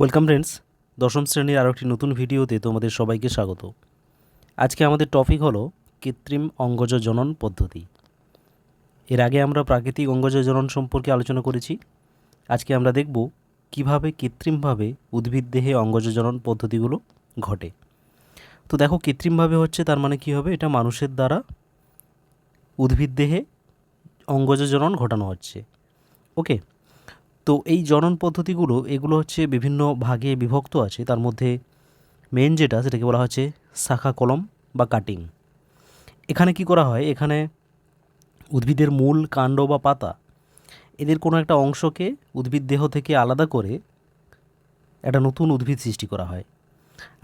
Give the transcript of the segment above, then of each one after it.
Welcome friends, দশম শ্রেণির আরও একটি নতুন ভিডিওতে তোমাদের সবাইকে স্বাগত। আজকে আমাদের টপিক হলো কৃত্রিম অঙ্গজ জনন পদ্ধতি। এর আগে আমরা প্রাকৃতিক অঙ্গজ জনন সম্পর্কে আলোচনা করেছি। আজকে আমরা দেখব কীভাবে কৃত্রিমভাবে উদ্ভিদ দেহে অঙ্গজ জনন পদ্ধতিগুলো ঘটে। তো দেখো, কৃত্রিমভাবে হচ্ছে তার মানে কী হবে? এটা মানুষের দ্বারা উদ্ভিদ দেহে অঙ্গজ জনন ঘটানো হচ্ছে। ওকে তো এই জনন পদ্ধতিগুলো, এগুলো হচ্ছে বিভিন্ন ভাগে বিভক্ত আছে। তার মধ্যে মেন যেটা, সেটাকে বলা হচ্ছে শাখা কলম বা কাটিং এখানে কি করা হয়? এখানে উদ্ভিদের মূল কাণ্ড বা পাতা, এদের কোনো একটা অংশকে উদ্ভিদ দেহ থেকে আলাদা করে একটা নতুন উদ্ভিদ সৃষ্টি করা হয়।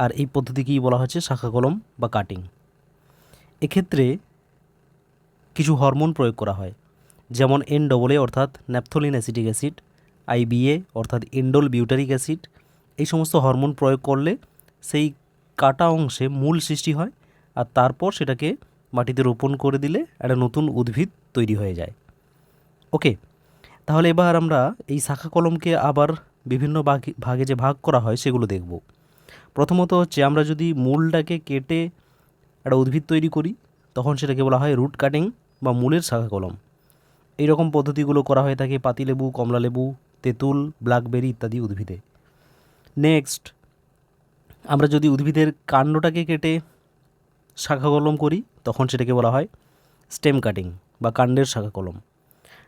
আর এই পদ্ধতিকেই বলা হচ্ছে শাখা কলম বা কাটিং এক্ষেত্রে কিছু হরমোন প্রয়োগ করা হয়, যেমন এন ডবল এ অর্থাৎ ন্যাপথোলিন অ্যাসিটিক অ্যাসিড আইবিএ অর্থাৎ ইন্ডোল বিউটারিক অ্যাসিড, এই সমস্ত হরমোন প্রয়োগ করলে সেই কাটা অংশে মূল সৃষ্টি হয় আর তারপর সেটাকে মাটিতে রোপণ করে দিলে একটা নতুন উদ্ভিদ তৈরি হয়ে যায়। ওকে, তাহলে এবার আমরা এই শাখা কলমকে আবার বিভিন্ন ভাগে যে ভাগ করা হয় সেগুলো দেখব। প্রথমত হচ্ছে আমরা যদি মূলটাকে কেটে একটা উদ্ভিদ তৈরি করি, তখন সেটাকে বলা হয় রুট কাটিং বা মূলের শাখা কলম। এই রকম পদ্ধতিগুলো করা হয়ে থাকে, পাতিলেবু, কমলালেবু তেঁতুল, ব্ল্যাকবেরি ইত্যাদি উদ্ভিদে। নেক্সট, আমরা যদি উদ্ভিদের কাণ্ডটাকে কেটে শাখা কলম করি, তখন সেটাকে বলা হয় স্টেম কাটিং বা কাণ্ডের শাখা কলম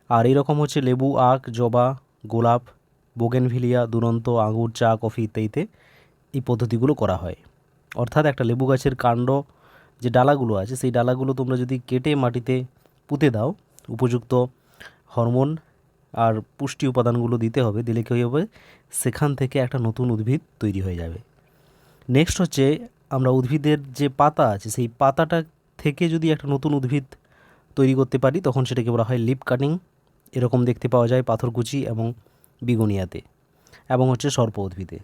আর এইরকম হচ্ছে লেবু, আখ, জবা, গোলাপ, বোগেনভিলিয়া, দুরন্ত, আঙুর, চা, কফি ইত্যাদিতে এই পদ্ধতিগুলো করা হয়। অর্থাৎ একটা লেবু গাছের কাণ্ড যে ডালাগুলো আছে, সেই ডালাগুলো তোমরা যদি কেটে মাটিতে পুঁতে দাও, উপযুক্ত হরমোন আর পুষ্টি উপাদানগুলো দিতে হবে, দিলে কী হবে? সেখান থেকে একটা নতুন উদ্ভিদ তৈরি হয়ে যাবে। নেক্সট হচ্ছে আমরা উদ্ভিদের যে পাতা আছে, সেই পাতাটা থেকে যদি একটা নতুন উদ্ভিদ তৈরি করতে পারি, তখন সেটাকে বলা হয় লিপ কাটিং এরকম দেখতে পাওয়া যায় পাথরকুচি এবং বিগোনিয়াতে এবং হচ্ছে সর্প উদ্ভিদে।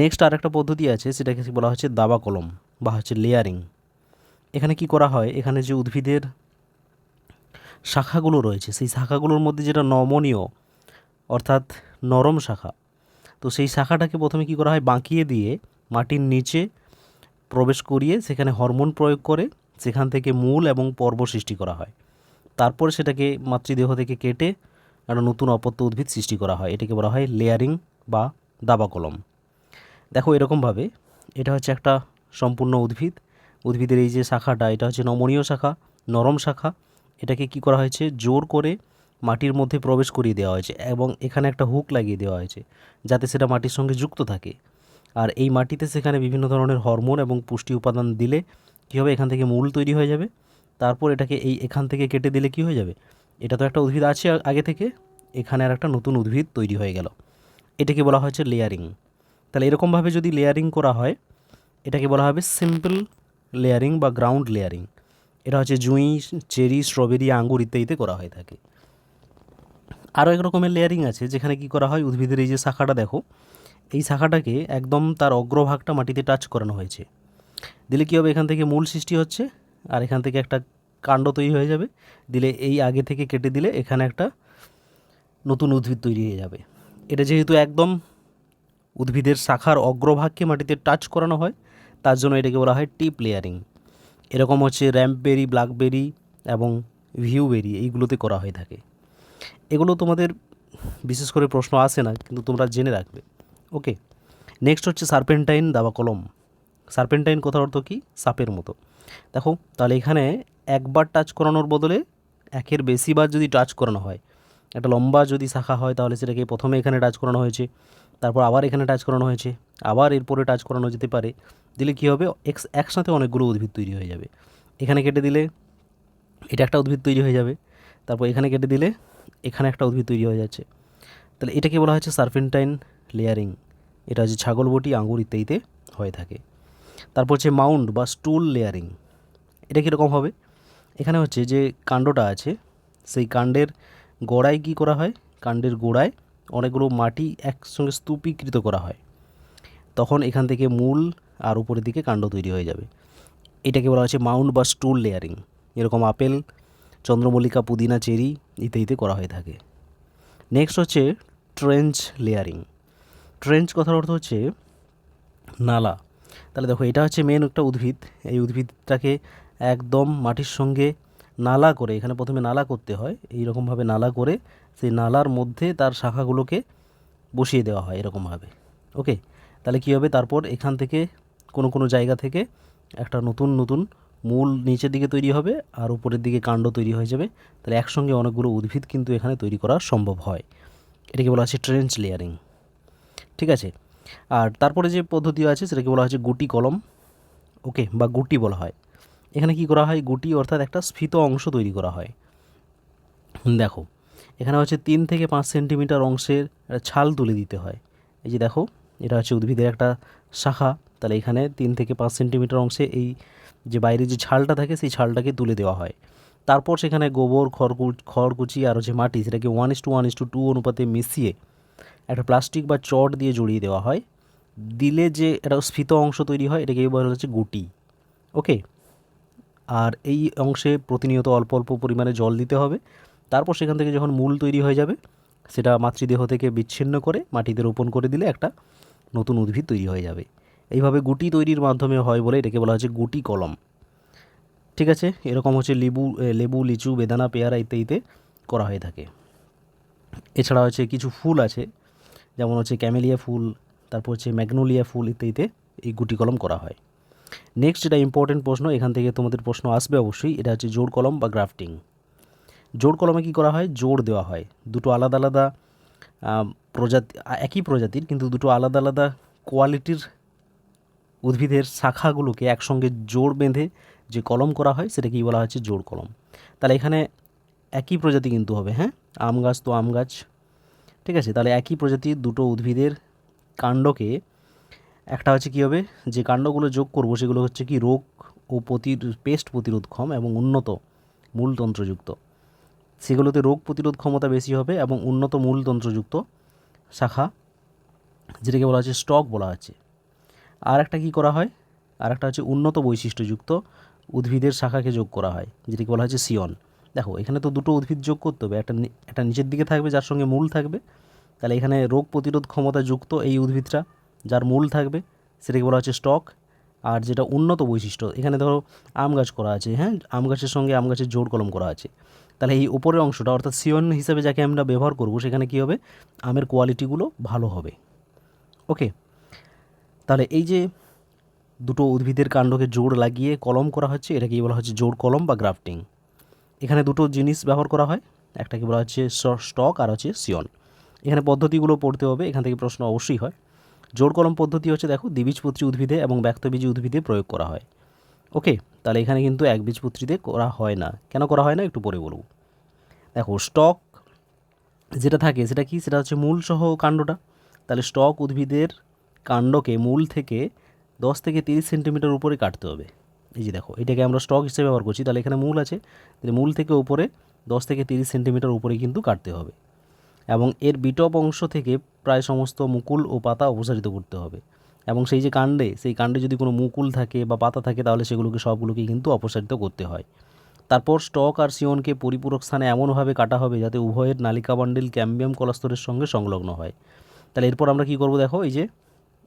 নেক্সট আর একটা পদ্ধতি আছে, সেটাকে বলা হচ্ছে দাবা কলম বা হচ্ছে লেয়ারিং এখানে কি করা হয়? এখানে যে উদ্ভিদের শাখাগুলো রয়েছে। সেই শাখাগুলোর মধ্যে যেটা নমনীয়, অর্থাৎ নরম শাখা, তো সেই শাখাটাকে প্রথমে কি করা হয়? বাঁকিয়ে দিয়ে মাটির নিচে প্রবেশ করিয়ে সেখানে হরমোন প্রয়োগ করে সেখান থেকে মূল এবং পর্ব সৃষ্টি করা হয়। তারপরে সেটাকে মাতৃদেহ থেকে কেটে একটা নতুন অপত্য উদ্ভিদ সৃষ্টি করা হয়। এটাকে বলা হয় লেয়ারিং বা দাবা কলম। দেখো এরকমভাবে এটা হচ্ছে একটা সম্পূর্ণ উদ্ভিদ। উদ্ভিদের এই যে শাখাটা, এটা হচ্ছে নমনীয় শাখা, নরম শাখা। এটাকে কি করা হয়েছে? জোর করে মাটির মধ্যে প্রবেশ করিয়ে দেওয়া হয়েছে এবং এখানে একটা হুক লাগিয়ে দেওয়া হয়েছে যাতে সেটা মাটির সঙ্গে যুক্ত থাকে। আর এই মাটিতে সেখানে বিভিন্ন ধরনের হরমোন এবং পুষ্টি উপাদান দিলে কী হবে? এখান থেকে মূল তৈরি হয়ে যাবে। তারপর এটাকে এই এখান থেকে কেটে দিলে কি হয়ে যাবে? এটা তো একটা উদ্ভিদ আছে আগে থেকে। এখানে আর একটা নতুন উদ্ভিদ তৈরি হয়ে গেল। এটাকে বলা হয়েছে লেয়ারিং। তাহলে এরকমভাবে যদি লেয়ারিং করা হয়, এটাকে বলা হবে সিম্পল লেয়ারিং বা গ্রাউন্ড লেয়ারিং। এটা হচ্ছে জুঁই, চেরি, স্ট্রবেরি, আঙ্গুর ইত্যাদিতে করা হয়ে থাকে। আরও এক রকমের লেয়ারিং আছে, যেখানে কি করা হয়, উদ্ভিদের এই যে শাখাটা দেখো, এই শাখাটাকে একদম তার অগ্রভাগটা মাটিতে টাচ করানো হয়েছে। দিলে কী হবে, এখান থেকে মূল সৃষ্টি হচ্ছে, আর এখান থেকে একটা কাণ্ড তৈরি হয়ে যাবে। দিলে এই আগে থেকে কেটে দিলে এখানে একটা নতুন উদ্ভিদ তৈরি হয়ে যাবে। এটা যেহেতু একদম উদ্ভিদের শাখার অগ্রভাগকে মাটিতে টাচ করানো হয়, তার জন্য এটাকে বলা হয় টিপ লেয়ারিং। এরকম হচ্ছে র্যাম্পবেরি, ব্ল্যাকবেরি এবং ভিউবেরি এইগুলোতে করা হয়ে থাকে। এগুলো তোমাদের বিশেষ করে প্রশ্ন আসে না, কিন্তু তোমরা জেনে রাখবে। ওকে, নেক্সট হচ্ছে সার্পেন্টাইন দাবা কলম। সার্পেন্টাইন কথার অর্থ কী? সাপের মতো। দেখো, তাহলে এখানে একবার টাচ করানোর বদলে একের বেশিবার যদি টাচ করানো হয় একটা লম্বা যদি শাখা হয় তাহলে সেটাকে প্রথমে এখানে টাচ করানো হয়েছে, তারপর আবার এখানে টাচ করানো হয়েছে, আবার এরপরে টাচ করানো যেতে পারে, দিলে কী হবে? এক্স একসাথে অনেকগুলো উদ্ভিদ তৈরি হয়ে যাবে। এখানে কেটে দিলে এটা একটা উদ্ভিদ তৈরি হয়ে যাবে, তারপর এখানে কেটে দিলে এখানে একটা উদ্ভিদ তৈরি হয়ে যাচ্ছে। তাহলে এটাকে বলা হচ্ছে সার্ফেন্টাইন লেয়ারিং এটা হচ্ছে ছাগল বটি আঙুর ইত্যাদিতে হয়ে থাকে। তারপর হচ্ছে মাউন্ড বা স্টুল লেয়ারিং এটা কীরকম হবে? এখানে হচ্ছে যে কাণ্ডটা আছে, সেই কাণ্ডের গোড়ায় কী করা হয়? কাণ্ডের গোড়ায় অনেকগুলো মাটি একসঙ্গে স্তূপীকৃত করা হয়। তখন এখান থেকে মূল আর উপরের দিকে কাণ্ড তৈরি হয়ে যাবে। এটাকে বলা হচ্ছে মাউন্ট বা স্টুল লেয়ারিং। এরকম আপেল, চন্দ্রমল্লিকা, পুদিনা, চেরি ইত্যাদিতে করা হয়ে থাকে। নেক্সট হচ্ছে ট্রেঞ্চ লেয়ারিং। ট্রেঞ্চ কথার অর্থ হচ্ছে নালা। তাহলে দেখো, এটা হচ্ছে মেন একটা উদ্ভিদ। এই উদ্ভিদটাকে একদম মাটির সঙ্গে নালা করে, এখানে প্রথমে নালা করতে হয়। এই রকমভাবে নালা করে সেই নালার মধ্যে তার শাখাগুলোকে বসিয়ে দেওয়া হয় এরকমভাবে। ওকে? তাহলে কী হবে? তারপর এখান থেকে কোনো কোনো জায়গা থেকে একটা নতুন নতুন মূল নিচের দিকে তৈরি হবে আর উপরের দিকে কাণ্ড তৈরি হয়ে যাবে। তাহলে একসঙ্গে অনেকগুলো উদ্ভিদ কিন্তু এখানে তৈরি করা সম্ভব হয়। এটাকে বলা হচ্ছে ট্রেঞ্চ লেয়ারিং। ঠিক আছে? আর তারপরে যে পদ্ধতি আছে, সেটাকে বলা হচ্ছে গুটি কলম। ওকে? বা গুটি বলা হয়। এখানে কি করা হয়? গুটি অর্থাৎ একটা স্ফীত অংশ তৈরি করা হয়। দেখো। এখানে হচ্ছে তিন থেকে পাঁচ সেন্টিমিটার অংশের একটা ছাল তুলে দিতে হয়। এই যে দেখো, এটা হচ্ছে উদ্ভিদের একটা শাখা। তাহলে এখানে তিন থেকে পাঁচ সেন্টিমিটার অংশে এই যে বাইরে যে ছালটা থাকে, সেই ছালটাকে তুলে দেওয়া হয়। তারপর সেখানে গোবর খড়কু খড়কুচি আর হচ্ছে মাটি, সেটাকে one is to one is to two অনুপাতে মিশিয়ে একটা প্লাস্টিক বা চট দিয়ে জড়িয়ে দেওয়া হয়। দিলে যে একটা স্ফীত অংশ তৈরি হয়, এটাকে বলা হচ্ছে গুটি। ওকে? আর এই অংশে প্রতিনিয়ত অল্প অল্প পরিমাণে জল দিতে হবে। তারপর সেখান থেকে যখন মূল তৈরি হয়ে যাবে, সেটা মাতৃদেহ থেকে বিচ্ছিন্ন করে মাটিতে রোপণ করে দিলে একটা নতুন উদ্ভিদ তৈরি হয়ে যাবে। এইভাবে গুটি তৈরির মাধ্যমে হয় বলে এটাকে বলা হচ্ছে গুটি কলম। ঠিক আছে? এরকম হচ্ছে লেবু লেবু, লিচু, বেদানা, পেয়ারা ইত্যাদিতে করা হয়ে থাকে। এছাড়া হচ্ছে কিছু ফুল আছে, যেমন হচ্ছে ক্যামেলিয়া ফুল, তারপর হচ্ছে ম্যাগনোলিয়া ফুল ইত্যাদিতে এই গুটি কলম করা হয়। নেক্সট যেটা ইম্পর্টেন্ট প্রশ্ন, এখান থেকে তোমাদের প্রশ্ন আসবে অবশ্যই, এটা হচ্ছে জোর কলম বা গ্রাফটিং জোর কলমে কী করা হয়? জোর দেওয়া হয়। দুটো আলাদা আলাদা প্রজাতি, একই প্রজাতির, কিন্তু দুটো আলাদা আলাদা কোয়ালিটির উদ্ভিদের শাখাগুলোকে একসঙ্গে জোর বেঁধে যে কলম করা হয়, সেটাকেই বলা হচ্ছে জোর কলম। তাহলে এখানে একই প্রজাতি কিন্তু হবে হ্যাঁ? আম গাছ তো আম গাছ, ঠিক আছে? তাহলে একই প্রজাতির দুটো উদ্ভিদের কাণ্ডকে একটা হচ্ছে কী হবে? যে কাণ্ডগুলো যোগ করব সেগুলো হচ্ছে কি রোগ ও প্রতির পেস্ট প্রতিরোধক্ষম এবং উন্নত মূলতন্ত্রযুক্ত। সেগুলোতে রোগ প্রতিরোধ ক্ষমতা বেশি হবে এবং উন্নত মূলতন্ত্রযুক্ত শাখা, যেটাকে বলা হচ্ছে স্টক বলা হচ্ছে। আর একটা কী করা হয়? আর একটা হচ্ছে উন্নত বৈশিষ্ট্যযুক্ত উদ্ভিদের শাখাকে যোগ করা হয়, যেটাকে বলা হচ্ছে সিয়ন। দেখো, এখানে তো দুটো উদ্ভিদ যোগ করতে হবে, একটা একটা নিচের দিকে থাকবে, যার সঙ্গে মূল থাকবে। তাহলে এখানে রোগ প্রতিরোধ ক্ষমতা যুক্ত এই উদ্ভিদটা যার মূল থাকবে সেটাকে বলা হচ্ছে স্টক। আর যেটা উন্নত বৈশিষ্ট্য, এখানে ধরো আম গাছ করা আছে হ্যাঁ? আম গাছের সঙ্গে আম গাছের জোড় কলম করা আছে। তাহলে এই উপরের অংশটা, অর্থাৎ সিয়ন হিসাবে যাকে আমরা ব্যবহার করব, সেখানে কী হবে? আমের কোয়ালিটিগুলো ভালো হবে। ওকে? তাহলে এই যে দুটো উদ্ভিদের কাণ্ডকে জোড় লাগিয়ে কলম করা হচ্ছে, এটাকেই বলা হচ্ছে জোড় কলম বা গ্রাফটিং এখানে দুটো জিনিস ব্যবহার করা হয়, একটাকে বলা হচ্ছে স্টক আর হচ্ছে সিয়ন। এখানে পদ্ধতিগুলো পড়তে হবে, এখান থেকে প্রশ্ন অবশ্যই হয়। জোড় কলম পদ্ধতি হচ্ছে, দেখো, দ্বিবীজপত্রী উদ্ভিদে এবং ব্যক্তবীজী উদ্ভিদে প্রয়োগ করা হয়। ওকে? তাহলে এখানে কিন্তু একবীজপত্রীতে করা হয় না। কেন করা হয় না? একটু পরে বলব। দেখো, স্টক যেটা থাকে, সেটা কি? সেটা হচ্ছে মূল সহ কাণ্ডটা। তাহলে স্টক উদ্ভিদের কাণ্ডকে মূল থেকে দশ থেকে তিরিশ সেন্টিমিটার উপরে কাটতে হবে। এই যে দেখো, এটাকে আমরা স্টক হিসেবে ব্যবহার করছি। তাহলে এখানে মূল আছে। তাহলে মূল থেকে উপরে দশ থেকে তিরিশ সেন্টিমিটার উপরে কিন্তু কাটতে হবে। এবং এর বিটপ অংশ থেকে প্রায় সমস্ত মুকুল ও পাতা অপসারিত করতে হবে। এবং সেই যে কাণ্ডে, সেই কাণ্ডে যদি কোনো মুকুল থাকে বা পাতা থাকে, তাহলে সেগুলোকে সবগুলোকে কিন্তু অপসারিত করতে হয়। তারপর স্টক আর সিয়নকে পরিপূরক স্থানে এমনভাবে কাটা হবে যাতে উভয়ের নালিকা বান্ডিল ক্যাম্বিয়াম কলাস্তরের সঙ্গে সংলগ্ন হয়। তাহলে এরপর আমরা কি করব দেখো, এই যে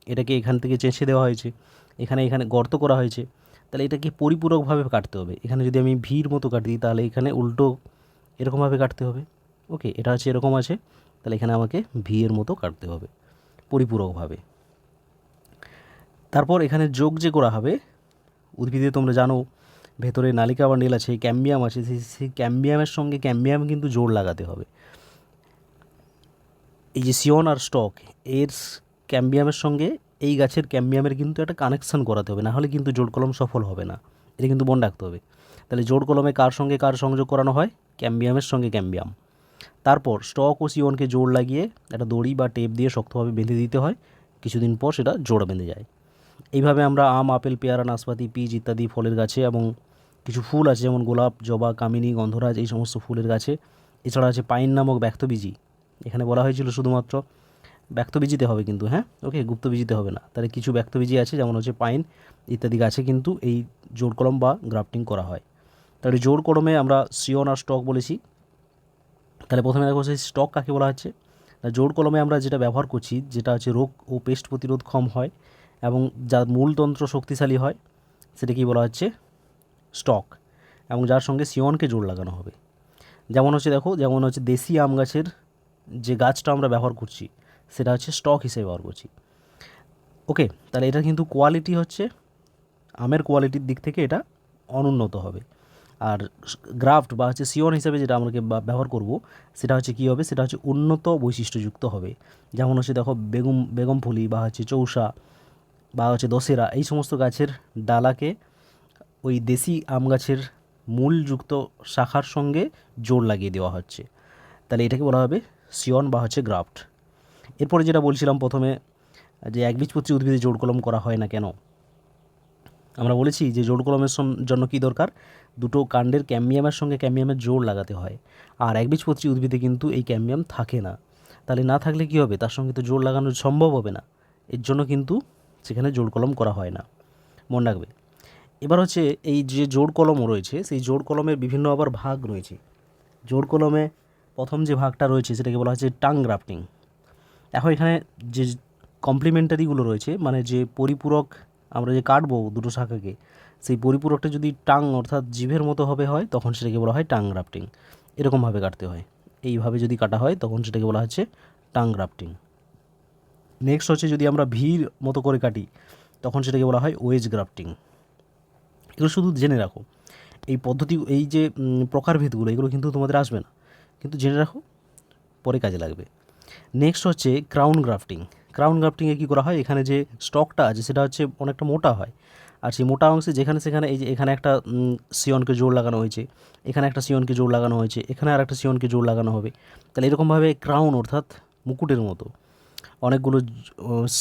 এটাকে এখান থেকে চেঁচে দেওয়া হয়েছে। এখানে এখানে গর্ত করা হয়েছে। তাহলে এটাকে পরিপূরকভাবে কাটতে হবে। এখানে যদি আমি ভিড় মতো কাটি তাহলে এখানে উল্টো এরকমভাবে কাটতে হবে। ওকে, এটা হচ্ছে এরকম আছে। তাহলে এখানে আমাকে ভি এর মতো কাটতে হবে, পরিপূরকভাবে। তারপর এখানে যোগ যে করা হবে, উদ্ভিদে তোমরা জানো, ভেতরে নালিকা বান্ডিল আছে, ক্যাম্বিয়াম আছে, সেই ক্যাম্বিয়ামের সঙ্গে ক্যাম্বিয়াম কিন্তু জোর লাগাতে হবে। এই যে সিয়ন আর স্টক, এর ক্যাম্বিয়ামের সঙ্গে এই গাছের ক্যাম্বিয়ামের কিন্তু একটা কানেকশন করাতে হবে, না হলে কিন্তু জোড় কলম সফল হবে না। এটা কিন্তু মনে রাখতে হবে। তাহলে জোড় কলমে কার সঙ্গে কার সংযোগ করানো হয়? ক্যাম্বিয়ামের সঙ্গে ক্যাম্বিয়াম। তারপর স্টক ও সিয়নকে জোর লাগিয়ে একটা দড়ি বা টেপ দিয়ে শক্তভাবে বেঁধে দিতে হয়। কিছুদিন পর সেটা জোড়া বেঁধে যায়। এইভাবে আমরা আম, আপেল, পেয়ারা, নাশপাতি পিচ ইত্যাদি ফলের গাছে এবং কিছু ফুল আছে যেমন গোলাপ, জবা, কামিনী, গন্ধরাজ এই সমস্ত ফুলের গাছে। এছাড়া আছে পাইন নামক ব্যক্তবীজি। এখানে বলা হয়েছিল শুধুমাত্র ব্যক্তবীজিতে হবে কিন্তু হ্যাঁ? ওকে, গুপ্তবীজিতে হবে না। তাহলে কিছু ব্যক্তবীজি আছে যেমন হচ্ছে পাইন ইত্যাদি গাছে কিন্তু এই জোড় কলম বা গ্রাফটিং করা হয়। তাহলে জোড় কলমে আমরা সিয়ন আর স্টক বলেছি। তাহলে প্রথমে দেখো সেই স্টক কাকে বলা হচ্ছে? তা জোড় কলমে আমরা যেটা ব্যবহার করছি, যেটা হচ্ছে রোগ ও পেস্ট প্রতিরোধক্ষম হয় এবং যার মূলতন্ত্র শক্তিশালী হয় সেটা কি বলা হচ্ছে স্টক এবং যার সঙ্গে সিয়নকে জোর লাগানো হবে। যেমন হচ্ছে দেখো, যেমন হচ্ছে দেশি আম গাছের যে গাছটা আমরা ব্যবহার করছি, সেটা হচ্ছে স্টক হিসেবে ব্যবহার করছি। ওকে তাহলে এটা কিন্তু কোয়ালিটি হচ্ছে, আমের কোয়ালিটির দিক থেকে এটা অনুন্নত হবে। আর গ্রাফট বা হচ্ছে সিওন হিসেবে যেটা আমরা ব্যবহার করব, সেটা হচ্ছে কী হবে? সেটা হচ্ছে উন্নত বৈশিষ্ট্যযুক্ত হবে। যেমন হচ্ছে দেখো বেগম বেগম ফুলি বা হচ্ছে চৌষা বা হচ্ছে দশেরা এই সমস্ত গাছের ডালাকে ওই দেশি আম গাছের মূলযুক্ত শাখার সঙ্গে জোর লাগিয়ে দেওয়া হচ্ছে। তাহলে এটাকে বলা হবে সিয়ন বা হচ্ছে গ্রাফট। এরপরে যেটা বলছিলাম প্রথমে, যে একবীজপত্রী উদ্ভিদে জোড় কলম করা হয় না কেন? আমরা বলেছি যে জোড় কলমের জন্য কী দরকার? দুটো কাণ্ডের ক্যামিয়ামের সঙ্গে ক্যামিয়ামের জোড় লাগাতে হয়। আর একবীজপত্রী উদ্ভিদে কিন্তু এই ক্যামিয়াম থাকে না। তাহলে না থাকলে কী হবে? তার সঙ্গে তো জোড় লাগানো সম্ভব হবে না। এর জন্য কিন্তু সেখানে জোড় কলম করা হয় না। মনে রাখবে। এবার হচ্ছে এই যে জোড় কলম রয়েছে, সেই জোড় কলমের বিভিন্ন আবার ভাগ রয়েছে। জোড় কলমে প্রথম যে ভাগটা রয়েছে, সেটাকে বলা হচ্ছে টাং গ্রাফটিং। এখন এখানে যে কমপ্লিমেন্টারিগুলো রয়েছে মানে যে পরিপূরক আমরা যে কাটবো দুটো শাখাকে, সেই পরিপূরকটা যদি টাং অর্থাৎ জিভের মতো হবে হয়, তখন সেটাকে বলা হয় টাং গ্রাফটিং। এরকমভাবে কাটতে হয়। এইভাবে যদি কাটা হয়, তখন সেটাকে বলা হচ্ছে টাং গ্রাফটিং। নেক্সট হচ্ছে যদি আমরা ভির মতো করে কাটি, তখন সেটাকে বলা হয় ওয়েজ গ্রাফটিং। এগুলো শুধু জেনে রাখো। এই পদ্ধতি, এই যে প্রকারভেদগুলো, এগুলো কিন্তু তোমাদের আসবে না। কিন্তু জেনে রাখো, পরে কাজে লাগবে। নেক্সট হচ্ছে ক্রাউন গ্রাফটিং। ক্রাউন গ্রাফটিংয়ে কী করা হয়? এখানে যে স্টকটা আছে, সেটা হচ্ছে অনেকটা মোটা হয়। আর সেই মোটা অংশে যেখানে সেখানে এই যে এখানে একটা সিয়নকে জোর লাগানো হয়েছে। এখানে একটা সিয়নকে জোর লাগানো হয়েছে। এখানে আর একটা সিয়নকে জোর লাগানো হবে। তাহলে এরকমভাবে ক্রাউন অর্থাৎ মুকুটের মতো অনেকগুলো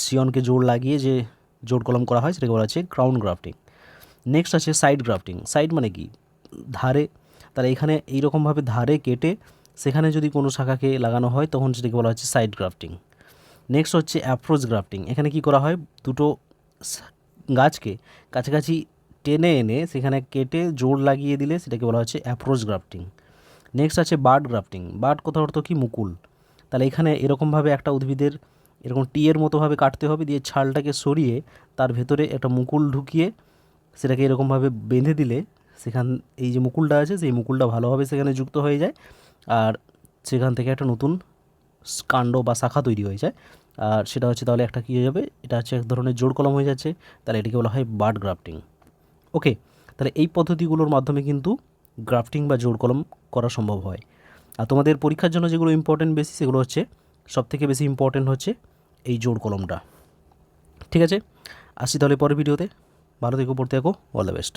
সিয়নকে জোর লাগিয়ে যে জোর কলম করা হয়, সেটাকে বলা হচ্ছে ক্রাউন গ্রাফটিং নেক্সট আছে সাইড গ্রাফটিং সাইড মানে কি? ধারে। তাহলে এখানে এইরকমভাবে ধারে কেটে সেখানে যদি কোনো শাখাকে লাগানো হয়, তখন সেটাকে বলা হচ্ছে সাইড গ্রাফটিং নেক্সট হচ্ছে অ্যাপ্রোচ গ্রাফটিং এখানে কি করা হয়? দুটো গাছকে কাছাকাছি টেনে এনে সেখানে কেটে জোর লাগিয়ে দিলে সেটাকে বলা হচ্ছে অ্যাপ্রোচ গ্রাফটিং নেক্সট আছে বার্ড গ্রাফটিং বার্ড কথা অর্থ কি? মুকুল। তাহলে এখানে এরকমভাবে একটা উদ্ভিদের এরকম টিয়ের মতোভাবে কাটতে হবে দিয়ে ছালটাকে সরিয়ে তার ভেতরে একটা মুকুল ঢুকিয়ে সেটাকে এরকমভাবে বেঁধে দিলে সেখান, এই যে মুকুলটা আছে, সেই মুকুলটা ভালোভাবে সেখানে যুক্ত হয়ে যায়। আর সেখান থেকে একটা নতুন কাণ্ড বা শাখা তৈরি হয়ে যায়। আর সেটা হচ্ছে তাহলে একটা কী হয়ে যাবে? এটা হচ্ছে এক ধরনের জোড় কলম হয়ে যাচ্ছে। তাহলে এটাকে বলা হয় বার্ড গ্রাফটিং। ওকে তাহলে এই পদ্ধতিগুলোর মাধ্যমে কিন্তু গ্রাফটিং বা জোড় কলম করা সম্ভব হয়। আর তোমাদের পরীক্ষার জন্য যেগুলো ইম্পর্টেন্ট বেশি সেগুলো হচ্ছে সবথেকে বেশি ইম্পর্টেন্ট হচ্ছে এই জোড় কলমটা। ঠিক আছে? আসছি তাহলে পরের ভিডিওতে। ভালো থেকো, পড়তে থাকো। All the best